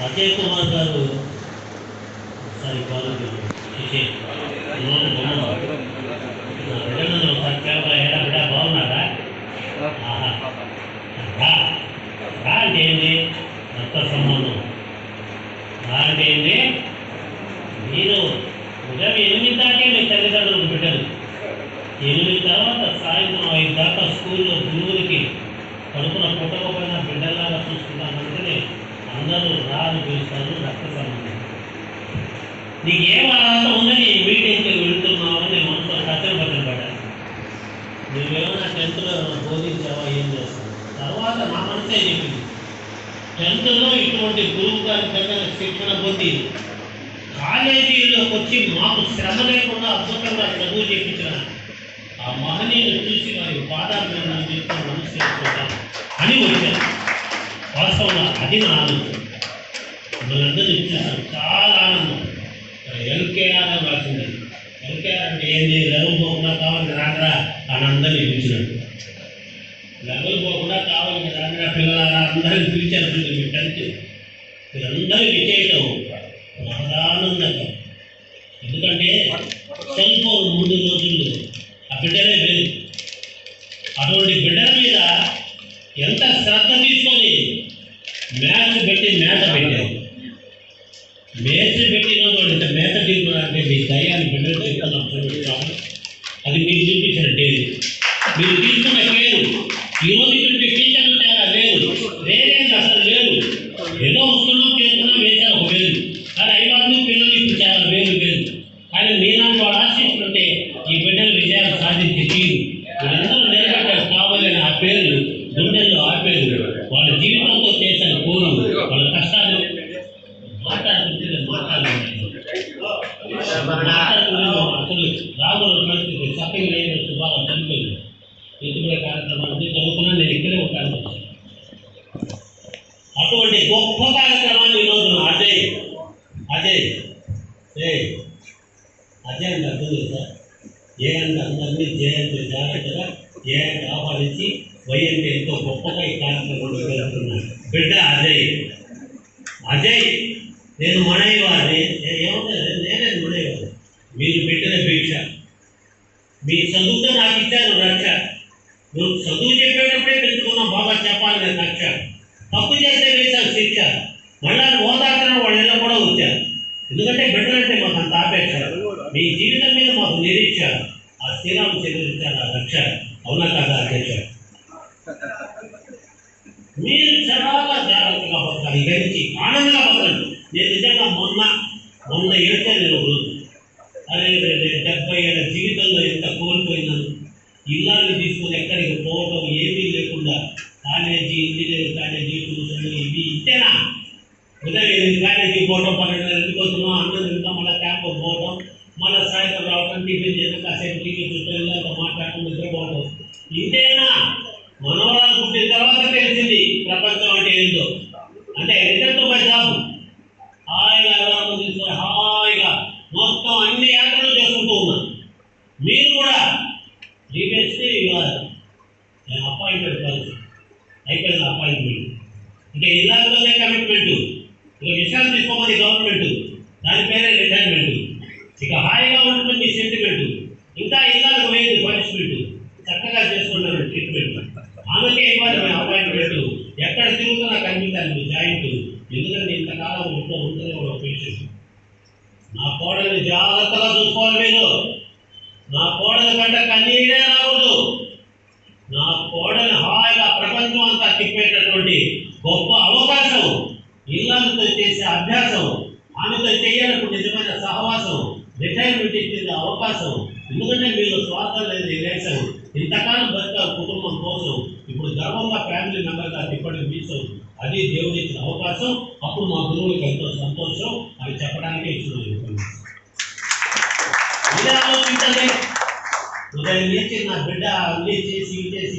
అజయ్ కుమార్ గారు ఒకసారి కాల్ బిడ్డ బాగున్నారా? రా. అంటే ఏంటి రక్త సంబంధం. రా అంటే ఏంటి మీరు ఉదయం ఎనిమిది దాకే మీ తల్లిదండ్రులకు బిడ్డలు ఎనిమిది తర్వాత సాయంత్రం ఐదు దాకా అందరూ రాని పిలుస్తారు రక్త సంబంధం నీకు ఏం అర్హత ఉందని మీటింగ్కి వెళుతున్నావు అని నేను మనసులో కచ్చన పక్కన పడ్డాను నువ్వేమైనా టెన్త్లో బోధించావా ఏం చేస్తావు? తర్వాత నా మనసే చెప్పింది. టెన్త్లో ఇటువంటి గురువు గారి దగ్గర శిక్షణ పొంది కాలేజీలోకి వచ్చి మాకు శ్రమ లేకుండా అద్భుతంగా చదువు చెప్పించిన ఆ మహనీయులు చూసి వారి పాదాలు చెప్తాను మనసు జీవితం అని వచ్చాను వాస్తవంగా అది నా ఆలోచన మనందరూ చూసాను చాలా ఆనందం. ఎల్కేఆర్ అని రాసింది ఎల్కేఆర్ అంటే ఏంది? లెవెల్ పోకుండా కావాలి రాగరా అని అందరినీ పిలిచినట్టు లెవెల్ పోకుండా కావాలి రాగరా పిల్లలారా? అందరికీ పిలిచారు పిల్లలు మీ టెన్త్. మీరందరూ విజయటం మహదానందంగా ఎందుకంటే సెల్ ఫోన్ ముందు రోజుల్లో ఆ బిడ్డలే లేదు అటువంటి బిడ్డల మీద ఎంత శ్రద్ధ తీసుకొని మ్యాథ్స్ పెట్టి మేత పెట్టారు. దయాన్ని బిడ్డలు అది మీరు చూపించిన డేది మీరు తీసుకున్న లేదు. ఈరోజు ఇటువంటి టీచర్లు చాలా లేదు. వేరేది అసలు లేదు. ఏదో వస్తున్నాం చేస్తున్నాం వేసారు ఒక వేలు కానీ ఐదు పిల్లలు ఇప్పుడు చాలా వేలు వేలు కానీ మీనాన్ని వాడు ఆశిస్తుంటే ఈ బిడ్డలు విజయాలు సాధించి తీరు. వీళ్ళందరూ నిలబడ్డారు. కావాలని ఆ పేర్లు గుండెల్లో ఆ పేర్లు వాళ్ళ జీవితంతో చేసిన కోరు వాళ్ళ కష్టాలు మాట్లాడుతుంటే మాట్లాడలేదు అసలు రాబోయే పరిస్థితి సత్యం లేని శుభాలు చనిపోయింది ఎదుగుడే కార్యక్రమాన్ని చదువుకున్నా నేను ఇక్కడే ఉంటాను అటువంటి గొప్ప కార్యక్రమాన్ని ఈరోజు అజయ్ అజయ్ ఏ అజయ్ అంటే అర్థం తెలుసా ఏ అంటే అందరినీ జే అంటే జాగ్రత్తగా ఏ అంటే ఆహ్వానించి వై అంటే ఎంతో గొప్పగా ఈ కార్యక్రమంలో జరుగుతున్నాడు బిడ్డ అజయ్ అజయ్ నేను మణయ్యవారిని ఏమవుతుంది నేనే మణయ్యవారిని మీరు పెట్టిన భిక్ష మీ చదువుతో నాకు ఇచ్చారు రక్ష. నువ్వు చదువు చెప్పేటప్పుడే పెంచుకున్నావు బాగా చెప్పాలి నేను రక్ష. తప్పు చేస్తే వేశారు శిక్ష. మళ్ళా ఓదార్చిన వాళ్ళ ఇళ్ళ కూడా వచ్చారు. ఎందుకంటే బిడ్డలు అంటే మాకు అంత ఆపేక్ష. మీ జీవితం మీద మాకు నిరీక్ష. ఆ శ్రీరామ్ చెల్లించారు ఆ రక్ష. అవునా కదా అధ్యక్ష? మీరు చాలా జాగ్రత్తగా పడతారు ఇక నుంచి ఆనందంగా పడతారు నేను నిజంగా మొన్న మొన్న ఏడ్చాను నేను ఒక రోజు అరే రే డెబ్బై ఏళ్ళ జీవితంలో ఎంత కోల్పోయినాను ఇల్లాలు తీసుకొని ఎక్కడికి పోవటం ఏమీ లేకుండా కాలేజీ ఇంజనీరింగ్ కాలేజీ ట్యూషన్ ఇవి ఇచ్చేనా ఉదయం కాలేజీ పోవటం పన్నెండు ఎందుకు వస్తున్నాం అన్నం తింటాం మళ్ళీ క్యాంప్ పోవటం మళ్ళీ సాయంత్రం రావటం టిఫిన్ చేయడం కాసేపు టీవీ చూడటం ఇల్లంతా మాట్లాడటం నిద్రపోవటం. ఇంతేనా? మనవరాలు పుట్టిన తర్వాత తెలిసింది ప్రపంచం అంటే ఏంటో అంటే రిటర్న్ టు మై జాబ్ హాయిగా ఆరామం తీసుకొని హాయిగా మొత్తం అన్ని యాత్రలు చేసుకుంటూ ఉన్నా మీరు కూడా ప్రీవియస్లీ నేను అపాయింట్మెంట్ కాదు. అయిపోయింది అపాయింట్మెంట్ ఇంకా ఇల్లాలతోనే కమిట్మెంట్ ఇక విషయాలు తీసుకోమని గవర్నమెంట్ దాని పేరే రిటైర్మెంట్ ఇక హాయిగా ఉంటుంది మీ సెంటిమెంట్ ఇంకా ఇల్లాలకు వేయదు పనిష్మెంట్ చక్కగా చేసుకుంటారు ట్రీట్మెంట్ ఆమెకే ఇవ్వాలి మీ అపాయింట్మెంట్ ఎక్కడ తిరుగుతున్నా కనిపించాలి మీ జాయింట్. ఎందుకంటే ఇంతకాలం ఇంట్లో ఉంటుంది ఒక పేషెంట్ నా కోడల్ని జాగ్రత్తగా చూసుకోవాలి మీరు. నా కోడల కంటే కన్నీరే రావద్దు. నా కోడలు హాయిగా ప్రపంచం అంతా తిప్పేటటువంటి గొప్ప అవకాశం ఇల్లంతో చేసే అభ్యాసం ఆమెతో చేయాలకు నిజమైన సహవాసం రిటైర్మెంట్ ఇచ్చేది అవకాశం. ఎందుకంటే మీరు స్వార్థం లేదు లేచారు ఇంతకాలం బతికారు కుటుంబం కోసం. ఇప్పుడు గర్వంగా ఫ్యామిలీ మెంబర్గా తిప్పడం మీసం. అది దేవుడి ఇచ్చిన అవకాశం. అప్పుడు మా గురువులకు ఎంతో సంతోషం. అని చెప్పడానికే ఇచ్చిన ఇదే ఆలోచించండి ఉదయం లేచి నా బిడ్డ అన్నీ చేసి చేసి